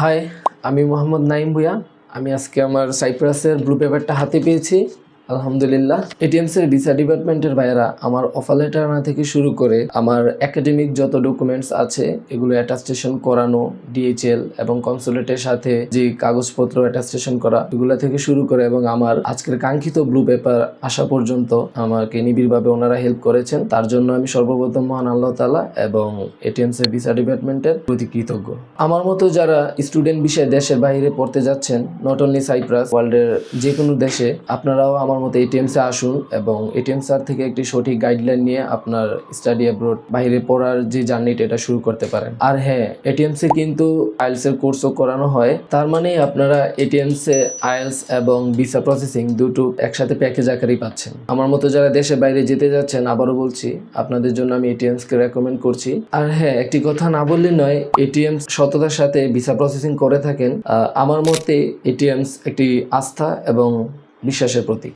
High আমি মোহাম্মদ নাইম ভুয়া আমি আজকে আমার সাইপ্রাসের ব্লু পেপারটা হাতে পেয়েছি। আলহামদুলিল্লাহ এটিএমস এর ভিসা ডিপার্টমেন্টের ভাইয়েরা, আমার অফার লেটার আনা থেকে শুরু করে আমার একাডেমিক যত ডকুমেন্টস আছে, এগুলো অ্যাটাস্টেশন করানো ডিএইচএল এবং কনসুলেটের সাথে যে কাগজপত্র অ্যাটাস্টেশন করা, এগুলো থেকে শুরু করে এবং আমার আজকের কাঙ্ক্ষিত ব্লু পেপার আসা পর্যন্ত আমাকে নিবিড়ভাবে ওনারা হেল্প করেছেন। তার জন্য আমি সর্বপ্রথম মহান আল্লাহ তালা এবং এটিএমস এর ভিসা ডিপার্টমেন্টের প্রতি কৃতজ্ঞ। আমার মতো যারা স্টুডেন্ট বিষয়ে দেশের বাইরে পড়তে যাচ্ছেন নট অনলি সাইপ্রাস ওয়ার্ল্ডের যে কোনো দেশে, আপনারাও আমার মতো এটিএমসে আসুন এবং এটিএম স্যার থেকে একটি সঠিক গাইডলাইন নিয়ে আপনার স্টাডি অ্যাব্রোড বাইরে পড়ার যে জার্নিটা এটা শুরু করতে পারেন। আর হ্যাঁ এটিএমসে কিন্তু আইএলস এর কোর্সও করানো হয়। তার মানে আপনারা এটিএমসে আইএলস এবং ভিসা প্রসেসিং দুটো একসাথে প্যাকেজ আকারেই পাচ্ছেন। আমার মতো যারা দেশে বাইরে যেতে যাচ্ছেন, আবারও বলছি, আপনাদের জন্য আমি এটিএমস কে রেকমেন্ড করছি। আর হ্যাঁ একটি কথা না বললে নয় এটিএম সততার সাথে ভিসা প্রসেসিং করে থাকেন। আমার মতে এটিএমস একটি আস্থা এবং বিশ্বাসের প্রতীক।